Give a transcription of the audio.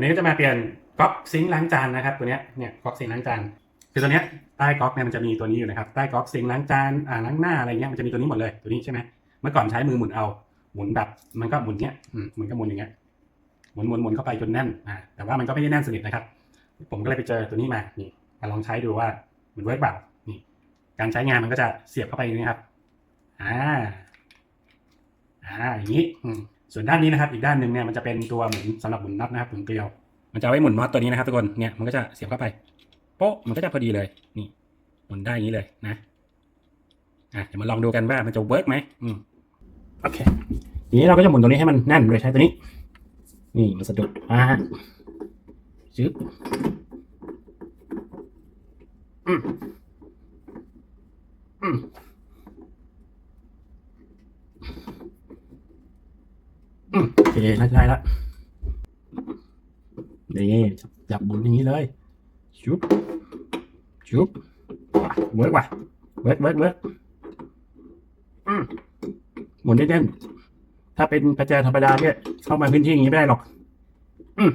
ันนี้ก็จะมาเปลี่ยนก๊อกซิงค์ล้างจานนะครับ ตัวเนี้ยเนี่ยก๊อกซิงค์ล้างจานคือตัวเนี้ยใต้ก๊อกเนี่ยมันจะมีตัวนี้อยู่นะครับใต้ก๊อกซิงค์ล้างจานอ่าล้างหน้าอะไรเงี้ยมันจะมีตัวนี้หมดเลยตัวนี้ใช่ไหมเมื่อก่อนใช้มือหมุนเอาหมุนแบบมันก็หมุนเนี้ยหมุนก็หมุนอย่างเงี้ยหมุนหมุนหมุนเข้าไปจนแน่นอ่าแต่ว่ามันก็ไม่ได้แน่นสนิทนะครับ ผมก็เลยไปเจอตัวนี้มานี่มาลองใช้ดูว่ามันเวิร์กเปล่านี่ การใช้งานมันก็จะเสียบเข้าไปอย่างนี้ครับอ่าอ่าอย่างนี้อืม ส่วนด้านนี้นะครับ อีกด้านหนึ่งเนี่ยมันจะเป็นตัวเหมุนสำหรับหมุนน็อตนะครับหมุนเกลียว มันจะไว้หมุนน็อตตัวนี้นะครับทุกคนเนี่ยมันก็จะเสียบเข้าไปโป๊ะมันก็จะพอดีเลยนี่หมุนได้อย่างนี้เลยนะอะเดี๋ยวมาลองดูกันว่ามันจะเวิร์กไหมอืมโอเคทีนี้เราก็จะหมุนตัวนี้ให้มันแน่นโดยใช้ตัวนี้ นี่มันสะดุดอ่าชึบอืมอืม อืมโอเค น่าจะได้ละนี่จับจับหมุนอย่างนี้เลยชุบชุบเวิร์กว่ะเวิร์กเวิร์กเวิร์กอืมหมุนได้แน่นถ้าเป็นประแจธรรมดาเนี่ยเข้ามาพื้นที่อย่างนี้ไม่ได้หรอก อืม